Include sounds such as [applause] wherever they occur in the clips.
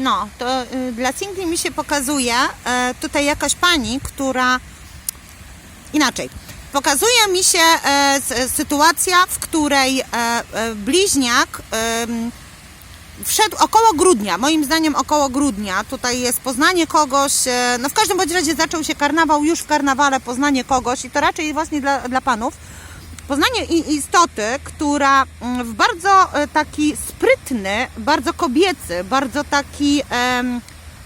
No, to y, dla singli mi się pokazuje e, tutaj jakaś pani, która inaczej. Pokazuje mi się s- sytuacja, w której bliźniak wszedł około grudnia, moim zdaniem około grudnia. Tutaj jest poznanie kogoś, no w każdym bądź razie zaczął się karnawał, już w karnawale poznanie kogoś i to raczej właśnie dla, dla panów. Poznanie istoty, która mm, w bardzo e, taki sprytny, bardzo kobiecy, bardzo taki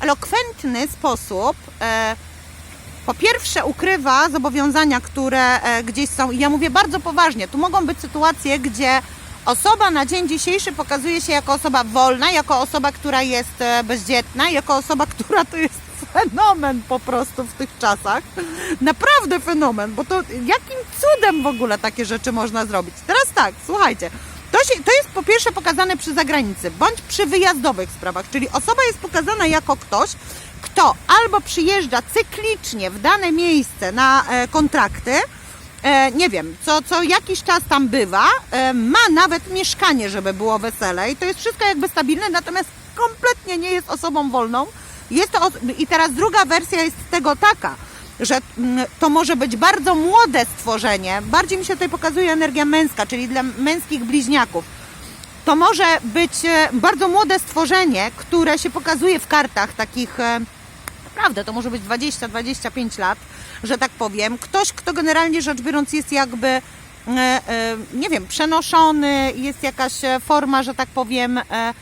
elokwentny sposób e, po pierwsze ukrywa zobowiązania, które e, gdzieś są i ja mówię bardzo poważnie, tu mogą być sytuacje, gdzie osoba na dzień dzisiejszy pokazuje się jako osoba wolna, jako osoba, która jest bezdzietna, jako osoba, [laughs] która to jest fenomen po prostu w tych czasach. Naprawdę fenomen, bo to jakim cudem w ogóle takie rzeczy można zrobić. Teraz tak, słuchajcie, to, się, to jest po pierwsze pokazane przy zagranicy, bądź przy wyjazdowych sprawach, czyli osoba jest pokazana jako ktoś, kto albo przyjeżdża cyklicznie w dane miejsce na e, kontrakty, e, nie wiem, co, co jakiś czas tam bywa, e, ma nawet mieszkanie, żeby było wesele i to jest wszystko jakby stabilne, natomiast kompletnie nie jest osobą wolną. Jest to, I teraz druga wersja jest tego taka, że mm, to może być bardzo młode stworzenie, bardziej mi się tutaj pokazuje energia męska, czyli dla męskich bliźniaków to może być e, bardzo młode stworzenie, które się pokazuje w kartach takich, e, naprawdę, to może być 20-25 lat, że tak powiem. Ktoś, kto generalnie rzecz biorąc jest jakby, e, nie wiem, przenoszony, jest jakaś forma, że tak powiem, em,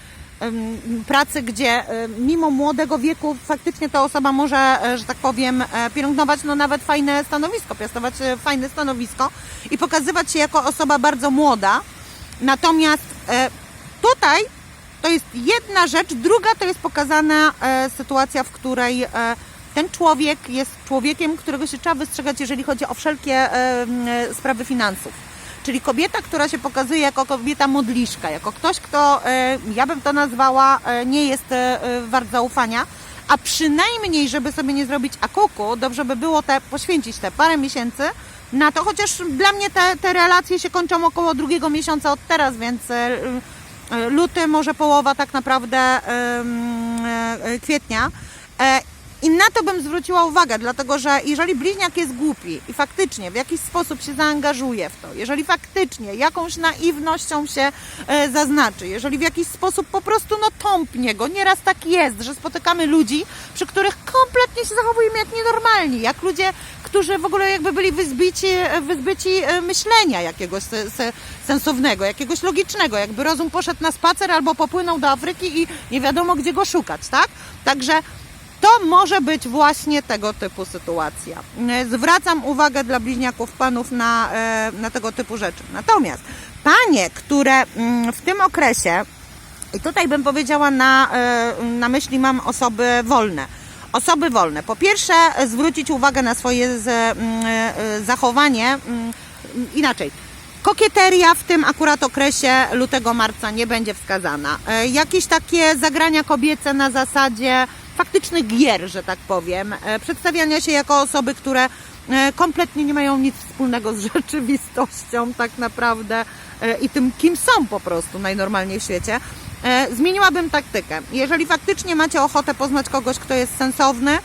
pracy, gdzie mimo młodego wieku faktycznie ta osoba może, e, że tak powiem, e, pielęgnować no nawet fajne stanowisko, piastować e, fajne stanowisko i pokazywać się jako osoba bardzo młoda. Natomiast tutaj to jest jedna rzecz, druga to jest pokazana sytuacja, w której ten człowiek jest człowiekiem, którego się trzeba wystrzegać, jeżeli chodzi o wszelkie sprawy finansów. Czyli kobieta, która się pokazuje jako kobieta modliszka, jako ktoś, kto, e, ja bym to nazwała, e, nie jest e, wart zaufania, a przynajmniej, żeby sobie nie zrobić akuku, dobrze by było te, poświęcić te parę miesięcy na to, chociaż dla mnie te, te relacje się kończą około drugiego miesiąca od teraz, więc luty, może połowa tak naprawdę kwietnia. E, I na to bym zwróciła uwagę, dlatego że jeżeli bliźniak jest głupi i faktycznie w jakiś sposób się zaangażuje w to, jeżeli faktycznie jakąś naiwnością się e, zaznaczy, jeżeli w jakiś sposób po prostu no tąpnie go, nieraz tak jest, że spotykamy ludzi, przy których kompletnie się zachowujemy jak nienormalni, jak ludzie, którzy w ogóle jakby byli wyzbyci, wyzbyci e, myślenia jakiegoś se, se, sensownego, jakiegoś logicznego, jakby rozum poszedł na spacer albo popłynął do Afryki i nie wiadomo gdzie go szukać, tak? Także to może być właśnie tego typu sytuacja. E, Zwracam uwagę dla bliźniaków panów na, e, na tego typu rzeczy. Natomiast panie, które mm, w tym okresie, i tutaj bym powiedziała na, e, na myśli mam osoby wolne. Osoby wolne. Po pierwsze, zwrócić uwagę na swoje z, mm, zachowanie. mm, Inaczej. Kokieteria w tym akurat okresie lutego-marca nie będzie wskazana. Jakieś takie zagrania kobiece na zasadzie faktycznych gier, że tak powiem. E, Przedstawiania się jako osoby, które e, kompletnie nie mają nic wspólnego z [laughs] rzeczywistością tak naprawdę e, i tym, kim są po prostu najnormalniej w świecie. Zmieniłabym taktykę. Jeżeli faktycznie macie ochotę poznać kogoś, kto jest sensowny,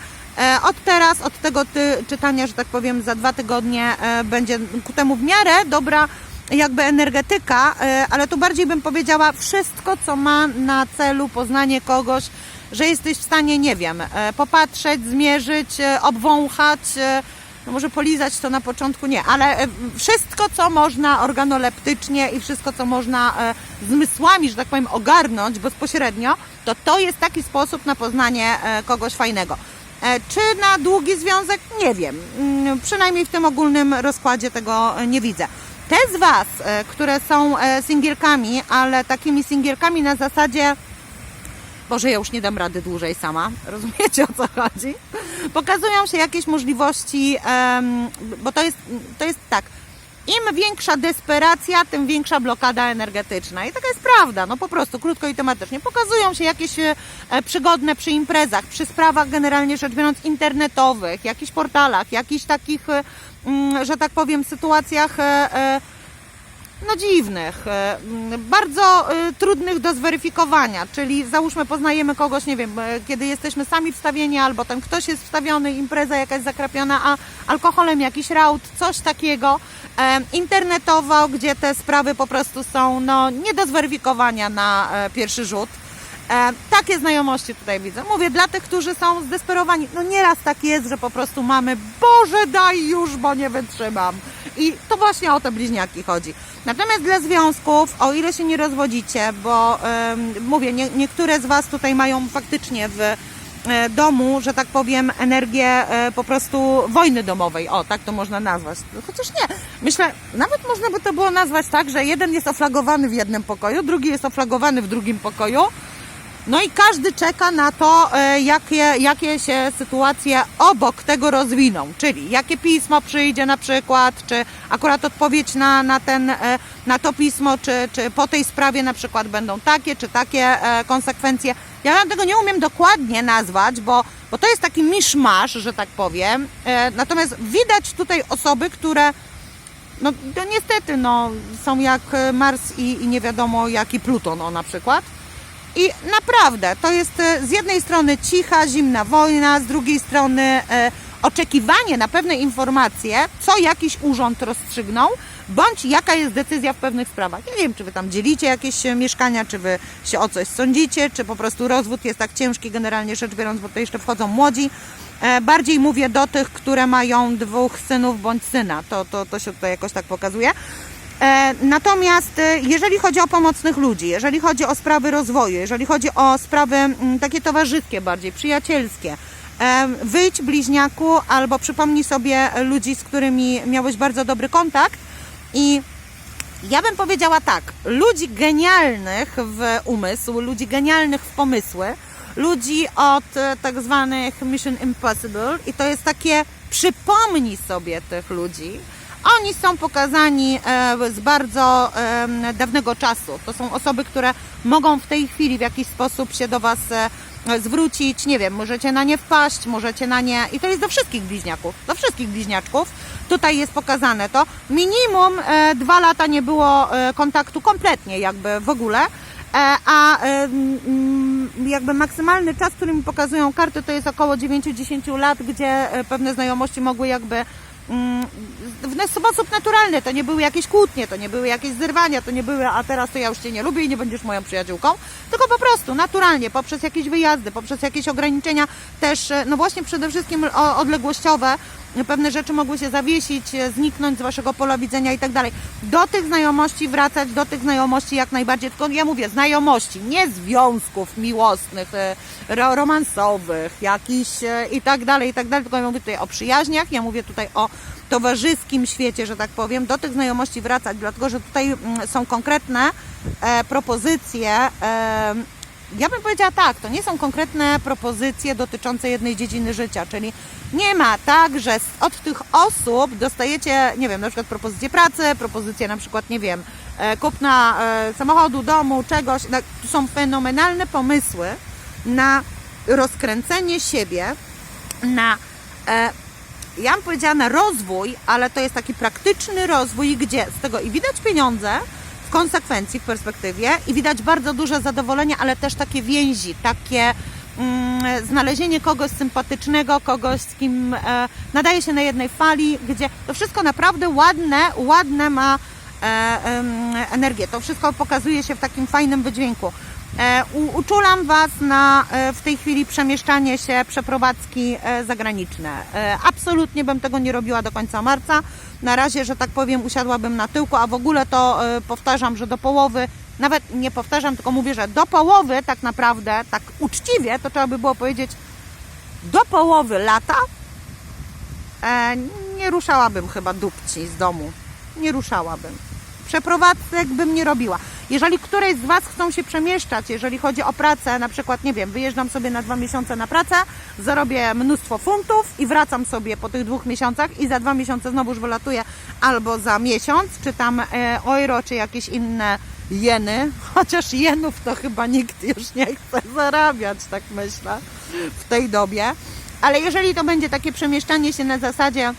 Od teraz, od tego ty, czytania, że tak powiem, za dwa tygodnie będzie ku temu w miarę dobra jakby energetyka, e, ale tu bardziej bym powiedziała wszystko, co ma na celu poznanie kogoś, że jesteś w stanie, nie wiem, e, popatrzeć, zmierzyć, e, obwąchać, no może polizać to na początku nie, ale wszystko, co można organoleptycznie i wszystko, co można zmysłami, że tak powiem, ogarnąć bezpośrednio, to to jest taki sposób na poznanie kogoś fajnego. Czy na długi związek? Nie wiem. Mm, Przynajmniej w tym ogólnym rozkładzie tego nie widzę. Te z Was, e, które są e, singielkami, ale takimi singielkami na zasadzie Boże, ja już nie dam rady dłużej sama. [laughs] Rozumiecie o co chodzi? Pokazują się jakieś możliwości, bo to jest, to jest tak. Im większa desperacja, tym większa blokada energetyczna. I taka jest prawda, no po prostu, krótko i tematycznie. Pokazują się jakieś e, przygodne przy imprezach, przy sprawach generalnie rzecz biorąc internetowych, jakichś portalach, jakichś takich, e, mm, że tak powiem, sytuacjach e, no dziwnych, mm, bardzo trudnych do zweryfikowania, czyli załóżmy poznajemy kogoś, nie wiem, kiedy jesteśmy sami wstawieni, albo ten ktoś jest wstawiony, impreza jakaś zakrapiona, a alkoholem jakiś raut, coś takiego, internetowo, gdzie te sprawy po prostu są no, nie do zweryfikowania na e, pierwszy rzut. Takie znajomości tutaj widzę. Mówię, dla tych, którzy są zdesperowani, no nieraz tak jest, że po prostu mamy, Boże daj już, bo nie wytrzymam. I to właśnie o te bliźniaki chodzi. Natomiast dla związków, o ile się nie rozwodzicie, bo mówię, nie, niektóre z Was tutaj mają faktycznie w domu, że tak powiem, energię e, po prostu wojny domowej. O, tak to można nazwać. Chociaż nie. Myślę, nawet można by to było nazwać tak, że jeden jest oflagowany w jednym pokoju, drugi jest oflagowany w drugim pokoju. No i każdy czeka na to, e, jakie, jakie się sytuacje obok tego rozwiną, czyli jakie pismo przyjdzie na przykład, czy akurat odpowiedź na, na, ten, e, na to pismo, czy, czy po tej sprawie na przykład będą takie, czy takie e, konsekwencje. Ja tego nie umiem dokładnie nazwać, bo, bo to jest taki miszmasz, że tak powiem. E, Natomiast widać tutaj osoby, które no, to niestety no, są jak Mars i, i nie wiadomo jaki Pluton o na przykład. I naprawdę to jest e, z jednej strony cicha, zimna wojna, z drugiej strony e, oczekiwanie na pewne informacje, co jakiś urząd rozstrzygnął, bądź jaka jest decyzja w pewnych sprawach. Ja nie wiem, czy wy tam dzielicie jakieś e, mieszkania, czy wy się o coś sądzicie, czy po prostu rozwód jest tak ciężki, generalnie rzecz biorąc, bo to jeszcze wchodzą młodzi. E, bardziej mówię do tych, które mają dwóch synów bądź syna. To, to, to się tutaj jakoś tak pokazuje. E, Natomiast jeżeli chodzi o pomocnych ludzi, jeżeli chodzi o sprawy rozwoju, jeżeli chodzi o sprawy takie towarzyskie bardziej, przyjacielskie, wyjdź bliźniaku albo przypomnij sobie ludzi, z którymi miałeś bardzo dobry kontakt i ja bym powiedziała tak, ludzi genialnych w umysł, ludzi genialnych w pomysły, ludzi od e, tak zwanych Mission Impossible i to jest takie, przypomnij sobie tych ludzi, oni są pokazani e, z bardzo dawnego czasu. To są osoby, które mogą w tej chwili w jakiś sposób się do Was e, zwrócić. Nie wiem, możecie na nie wpaść, możecie na nie. I to jest do wszystkich bliźniaków, do wszystkich bliźniaczków. Tutaj jest pokazane to. Minimum e, dwa lata nie było e, kontaktu kompletnie, jakby w ogóle. E, A jakby maksymalny czas, który mi pokazują karty, to jest około 9-10 lat, gdzie pewne znajomości mogły jakby w sposób naturalny. To nie były jakieś kłótnie, to nie były jakieś zerwania, to nie były, a teraz to ja już Cię nie lubię i nie będziesz moją przyjaciółką, tylko po prostu naturalnie, poprzez jakieś wyjazdy, poprzez jakieś ograniczenia też, e, no właśnie przede wszystkim odległościowe, pewne rzeczy mogły się zawiesić, e, zniknąć z Waszego pola widzenia i tak dalej. Do tych znajomości wracać, do tych znajomości jak najbardziej, tylko ja mówię znajomości, nie związków miłosnych, e, ro- romansowych, jakichś e, i tak dalej, i tak dalej, tylko ja mówię tutaj o przyjaźniach, ja mówię tutaj o towarzyskim świecie, że tak powiem, do tych znajomości wracać, dlatego że tutaj mm, są konkretne e, propozycje. E, ja bym powiedziała tak, to nie są konkretne propozycje dotyczące jednej dziedziny życia, czyli nie ma tak, że od tych osób dostajecie, nie wiem, na przykład propozycję pracy, propozycję na przykład, nie wiem, e, kupna e, samochodu, domu, czegoś. No, Tu są fenomenalne pomysły na rozkręcenie siebie, na e, ja bym powiedziała na rozwój, ale to jest taki praktyczny rozwój, gdzie z tego i widać pieniądze w konsekwencji, w perspektywie i widać bardzo duże zadowolenie, ale też takie więzi, takie mm, znalezienie kogoś sympatycznego, kogoś z kim e, nadaje się na jednej fali, gdzie to wszystko naprawdę ładne, ładne ma e, energię. To wszystko pokazuje się w takim fajnym wydźwięku. E, uczulam Was na e, w tej chwili przemieszczanie się, przeprowadzki e, zagraniczne. Absolutnie bym tego nie robiła do końca marca. Na razie, że tak powiem, usiadłabym na tyłku, a w ogóle to powtarzam, że do połowy, nawet nie powtarzam, tylko mówię, że do połowy tak naprawdę, tak uczciwie, to trzeba by było powiedzieć, do połowy lata nie ruszałabym chyba dupci z domu. Nie ruszałabym. Przeprowadzek bym nie robiła. Jeżeli któreś z Was chcą się przemieszczać, jeżeli chodzi o pracę, na przykład, nie wiem, wyjeżdżam sobie na dwa miesiące na pracę, zarobię mnóstwo funtów i wracam sobie po tych dwóch miesiącach i za dwa miesiące znowu już wylatuję albo za miesiąc, czy tam e, euro, czy jakieś inne jeny, [laughs] chociaż jenów to chyba nikt już nie chce zarabiać, tak myślę, w tej dobie. Ale jeżeli to będzie takie przemieszczanie się na zasadzie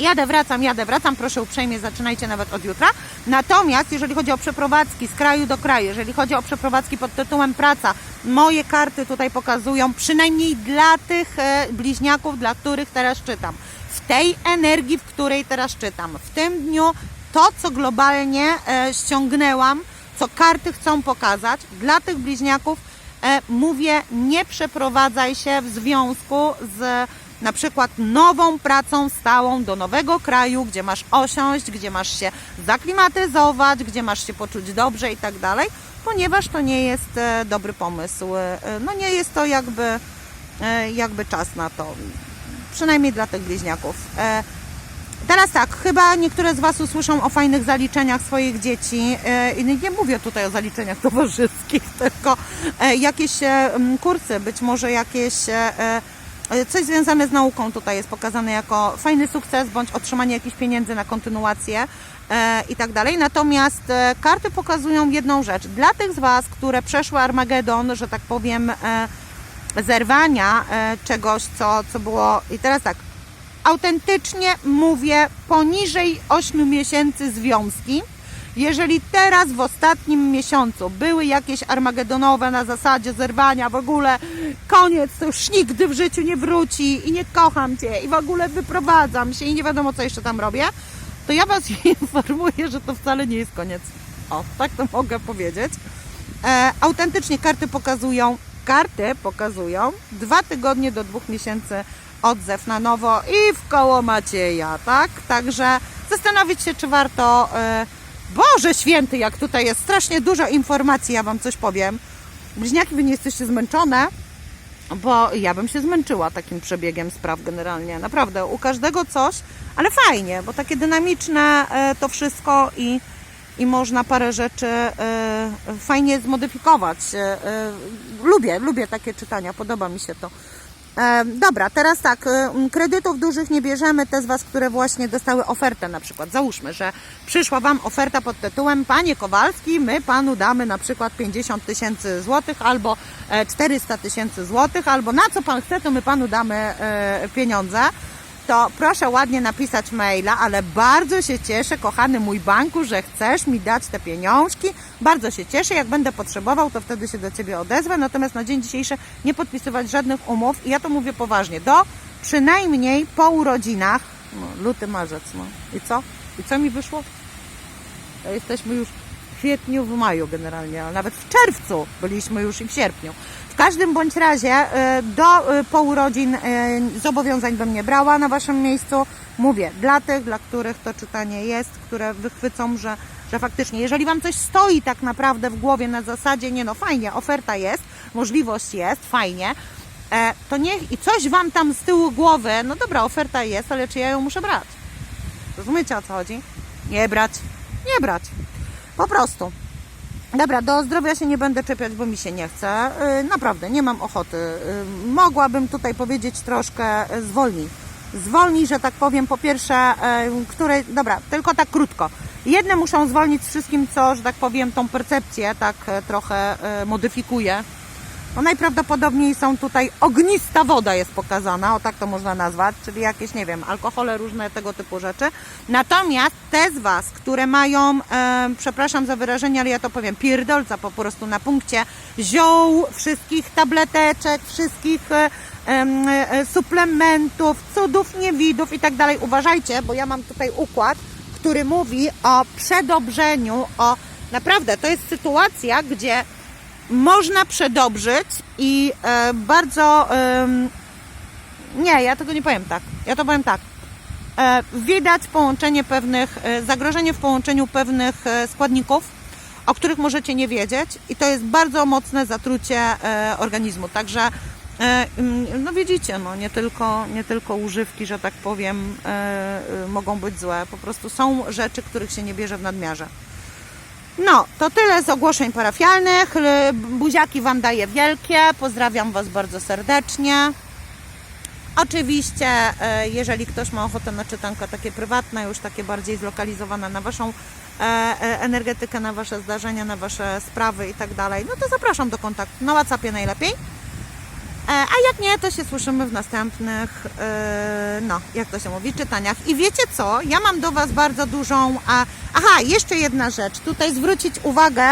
Jadę, wracam, jadę, wracam. Proszę uprzejmie, zaczynajcie nawet od jutra. Natomiast jeżeli chodzi o przeprowadzki z kraju do kraju, jeżeli chodzi o przeprowadzki pod tytułem praca, moje karty tutaj pokazują, przynajmniej dla tych e, bliźniaków, dla których teraz czytam. W tej energii, w której teraz czytam, w tym dniu, to co globalnie e, ściągnęłam, co karty chcą pokazać, dla tych bliźniaków e, mówię, nie przeprowadzaj się w związku z na przykład nową pracą stałą do nowego kraju, gdzie masz osiąść, gdzie masz się zaklimatyzować, gdzie masz się poczuć dobrze i tak dalej, ponieważ to nie jest e, dobry pomysł. E, No nie jest to jakby, e, jakby czas na to. Przynajmniej dla tych bliźniaków. E, Teraz tak, chyba niektóre z Was usłyszą o fajnych zaliczeniach swoich dzieci. E, nie mówię tutaj o zaliczeniach towarzyskich, [laughs] tylko e, jakieś e, kursy, być może jakieś e, e, coś związane z nauką tutaj jest pokazane jako fajny sukces, bądź otrzymanie jakichś pieniędzy na kontynuację e, i tak dalej. Natomiast e, karty pokazują jedną rzecz. Dla tych z Was, które przeszły Armagedon, że tak powiem, e, zerwania e, czegoś, co, co było. I teraz tak, autentycznie mówię poniżej 8 miesięcy związki. Jeżeli teraz w ostatnim miesiącu były jakieś armagedonowe na zasadzie zerwania, w ogóle koniec, to już nigdy w życiu nie wróci i nie kocham Cię i w ogóle wyprowadzam się i nie wiadomo co jeszcze tam robię, to ja Was [laughs] informuję, że to wcale nie jest koniec. O, tak to mogę powiedzieć. E, autentycznie karty pokazują, karty pokazują dwa tygodnie do dwóch miesięcy odzew na nowo i w koło Macieja, tak? Także zastanowić się, czy warto. E, Boże święty, jak tutaj jest strasznie dużo informacji, ja Wam coś powiem. Bliźniaki, Wy nie jesteście zmęczone, bo ja bym się zmęczyła takim przebiegiem spraw generalnie. Naprawdę, u każdego coś, ale fajnie, bo takie dynamiczne e, to wszystko i, i można parę rzeczy e, fajnie zmodyfikować. E, lubię, lubię takie czytania, podoba mi się to. E, Dobra, teraz tak, e, kredytów dużych nie bierzemy, te z Was, które właśnie dostały ofertę na przykład. Załóżmy, że przyszła Wam oferta pod tytułem Panie Kowalski, my Panu damy na przykład 50 tysięcy złotych albo e, 400 tysięcy złotych, albo na co Pan chce, to my Panu damy e, pieniądze. To proszę ładnie napisać maila, ale bardzo się cieszę, kochany mój banku, że chcesz mi dać te pieniążki. Bardzo się cieszę, jak będę potrzebował, to wtedy się do Ciebie odezwę. Natomiast na dzień dzisiejszy nie podpisywać żadnych umów. I ja to mówię poważnie. Do przynajmniej po urodzinach, no, luty, marzec, no. I co? I co mi wyszło? To jesteśmy już w kwietniu, w maju generalnie, ale nawet w czerwcu byliśmy już i w sierpniu. Każdym bądź razie e, do e, po urodzin e, zobowiązań bym nie brała na Waszym miejscu. Mówię, dla tych, dla których to czytanie jest, które wychwycą, że, że faktycznie, jeżeli Wam coś stoi tak naprawdę w głowie na zasadzie, nie no fajnie, oferta jest, możliwość jest, fajnie, to niech i coś Wam tam z tyłu głowy, no dobra, oferta jest, ale czy ja ją muszę brać? Rozumiecie o co chodzi? Nie brać, nie brać. Po prostu. Dobra, do zdrowia się nie będę czepiać, bo mi się nie chce. Yy, Naprawdę, nie mam ochoty. Yy, Mogłabym tutaj powiedzieć troszkę yy, zwolnij. Zwolnij, że tak powiem, po pierwsze, które, dobra, tylko tak krótko. Jedne muszą zwolnić z wszystkim, co, że tak powiem, tą percepcję tak trochę modyfikuje. No najprawdopodobniej są tutaj ognista woda jest pokazana, o tak to można nazwać, czyli jakieś, nie wiem, alkohole, różne tego typu rzeczy. Natomiast te z Was, które mają, e, przepraszam za wyrażenie, ale ja to powiem, pierdolca po prostu na punkcie ziół, wszystkich tableteczek, wszystkich e, em, e, suplementów, cudów, niewidów i tak dalej. Uważajcie, bo ja mam tutaj układ, który mówi o przedobrzeniu, o naprawdę, to jest sytuacja, gdzie można przedobrzyć i e, bardzo. em, nie, ja tego nie powiem tak. Ja to powiem tak. E, widać połączenie pewnych, e, zagrożenie w połączeniu pewnych e, składników, o których możecie nie wiedzieć, i to jest bardzo mocne zatrucie e, organizmu. Także, e, mm, no widzicie, no, nie, tylko, nie tylko używki, że tak powiem, e, e, mogą być złe. Po prostu są rzeczy, których się nie bierze w nadmiarze. No, to tyle z ogłoszeń parafialnych. Buziaki Wam daję wielkie. Pozdrawiam Was bardzo serdecznie. Oczywiście, e, jeżeli ktoś ma ochotę na czytanka takie prywatne, już takie bardziej zlokalizowane na Waszą e, e, energetykę, na Wasze zdarzenia, na Wasze sprawy i tak dalej, no to zapraszam do kontaktu na WhatsAppie najlepiej. A jak nie, to się słyszymy w następnych, e, no, jak to się mówi, czytaniach. I wiecie co? Ja mam do Was bardzo dużą. A, aha, jeszcze jedna rzecz. Tutaj zwrócić uwagę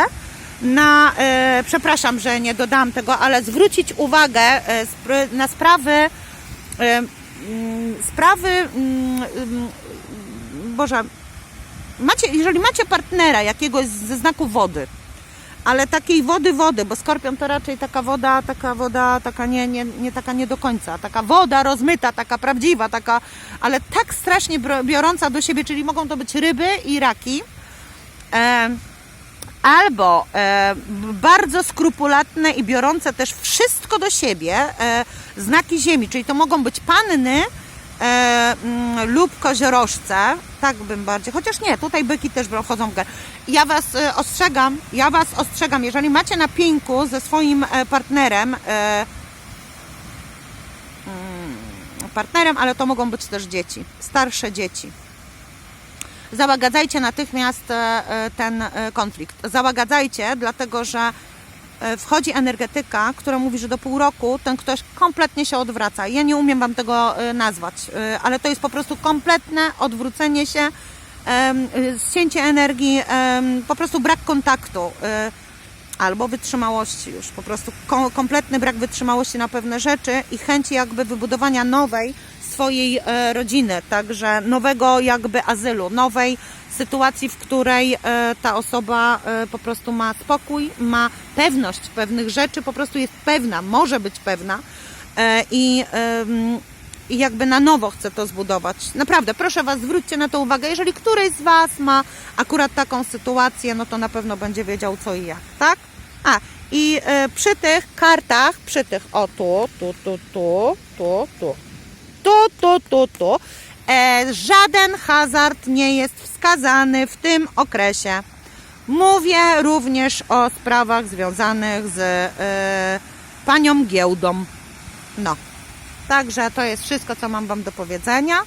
na. E, przepraszam, że nie dodałam tego, ale zwrócić uwagę e, na sprawy. E, mm, sprawy. mm, mm, Boże, macie, jeżeli macie partnera jakiegoś ze znaku wody, ale takiej wody, wody, bo skorpion to raczej taka woda, taka woda, taka nie, nie, nie taka nie do końca, taka woda rozmyta, taka prawdziwa, taka, ale tak strasznie biorąca do siebie, czyli mogą to być ryby i raki. E, albo e, bardzo skrupulatne i biorące też wszystko do siebie e, znaki ziemi, czyli to mogą być panny e, mm, lub koziorożce, tak bym bardziej, chociaż nie, tutaj byki też wchodzą w grę. Ja Was e, ostrzegam, ja Was ostrzegam, jeżeli macie na pieńku ze swoim e, partnerem, e, mm, partnerem, ale to mogą być też dzieci, starsze dzieci załagadzajcie natychmiast e, ten konflikt. Załagadzajcie, dlatego że wchodzi energetyka, która mówi, że do pół roku ten ktoś kompletnie się odwraca. Ja nie umiem Wam tego e, nazwać, e, ale to jest po prostu kompletne odwrócenie się, e, zcięcie energii, po prostu brak kontaktu. e, Albo wytrzymałości już, po prostu ko- kompletny brak wytrzymałości na pewne rzeczy i chęci jakby wybudowania nowej swojej e, rodziny, także nowego jakby azylu, nowej sytuacji, w której e, ta osoba e, po prostu ma spokój, ma pewność pewnych rzeczy, po prostu jest pewna, może być pewna i i jakby na nowo chce to zbudować. Naprawdę, proszę Was, zwróćcie na to uwagę. Jeżeli któryś z Was ma akurat taką sytuację, no to na pewno będzie wiedział co i jak, tak? A, i przy tych kartach, przy tych, o tu, tu, tu, tu, tu, tu, tu, tu, tu, tu, e, żaden hazard nie jest wskazany w tym okresie. Mówię również o sprawach związanych z e, panią giełdą. No. Także to jest wszystko, co mam Wam do powiedzenia.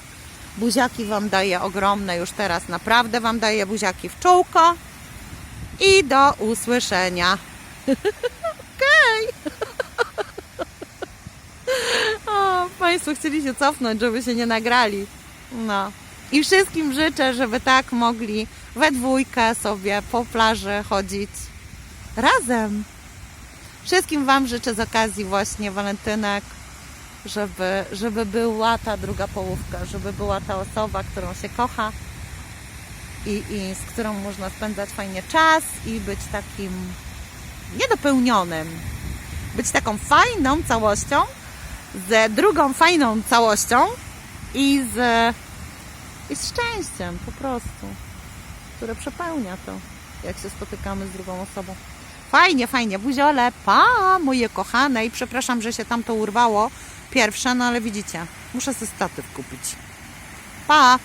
Buziaki Wam daję ogromne już teraz, naprawdę Wam daję buziaki w czółko. I do usłyszenia. [laughs] Okej. o, Państwo chcieli się cofnąć, żeby się nie nagrali. No. I wszystkim życzę, żeby tak mogli we dwójkę sobie po plaży chodzić razem. Wszystkim Wam życzę z okazji właśnie walentynek, żeby, żeby była ta druga połówka, żeby była ta osoba, którą się kocha i, i z którą można spędzać fajnie czas i być takim niedopełnionym. Być taką fajną całością, z drugą fajną całością i z, i z szczęściem po prostu, które przepełnia to, jak się spotykamy z drugą osobą. Fajnie, fajnie, buziole, pa, moje kochane i przepraszam, że się tam to urwało pierwsze, no ale widzicie, muszę sobie statyw kupić. Pa!